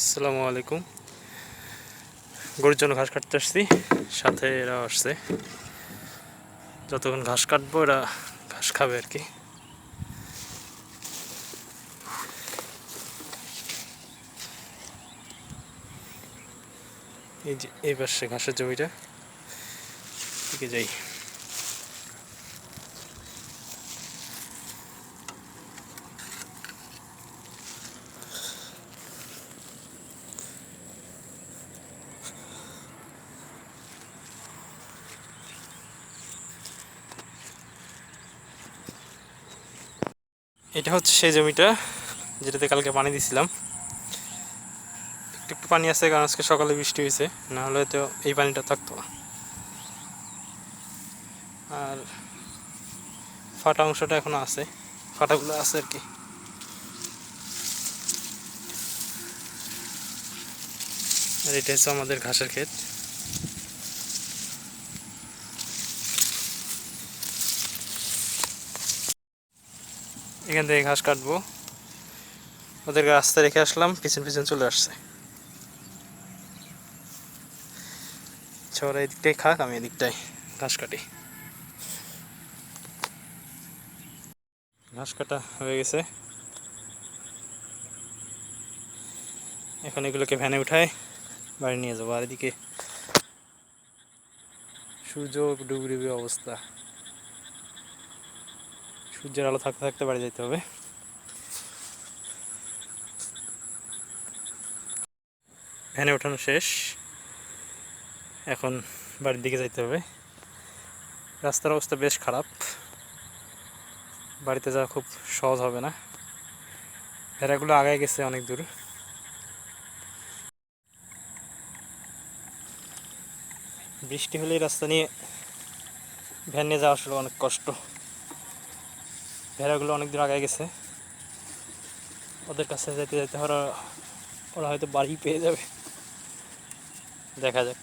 আসসালামু আলাইকুম। গরুর জন্য ঘাস কাটতে আসছি, সাথে এরা আসছে। যতক্ষণ ঘাস কাটবো, এরা ঘাস খাবে আর কি। এই যে, এই পাশে ঘাসের জমিটা দিকে যাই। এটা হচ্ছে সেই জমিটা, যেটাতে কালকে পানি দিছিলাম। একটু একটু পানি আছে কারণ আজকে সকালে বৃষ্টি হয়েছে, না হলে তো এই পানিটা থাকতো। না আর ফাটা অংশটা এখনও আছে, ফাটাগুলো আছে আর কি। আর এটা হচ্ছে আমাদের ঘাসের ক্ষেত। এখান থেকে ঘাস কাটবো। ওদেরকে রাস্তা রেখে আসলাম, পিছন পিছন চলে আসছে। ওরা এদিকটাই খাক, আমি এদিকটাই ঘাস কাটি। ঘাস কাটা হয়ে গেছে। এখন এগুলোকে ভ্যানে উঠায় বাড়ি নিয়ে যাব। আর এদিকে সূর্য ডুবে ডুবে অবস্থা। সূর্যের আলো থাকতে থাকতে বাড়ি যেতে হবে। ভ্যানে ওঠানো শেষ। এখন বাড়ির দিকে যাইতে হবে। রাস্তার অবস্থা বেশ খারাপ। বাড়িতে যাওয়া খুব সহজ হবে না। ভেড়াগুলো আগায় গেছে অনেক দূর। বৃষ্টি হলেই রাস্তা নিয়ে ভ্যান যাওয়া আসলে অনেক কষ্ট। ভেড়াগুলো অনেক দূর আগায় গেছে। ওদের কাছে যেতে যেতে ওরা ওরা হয়তো বাড়ি পেয়ে যাবে। দেখা যাক।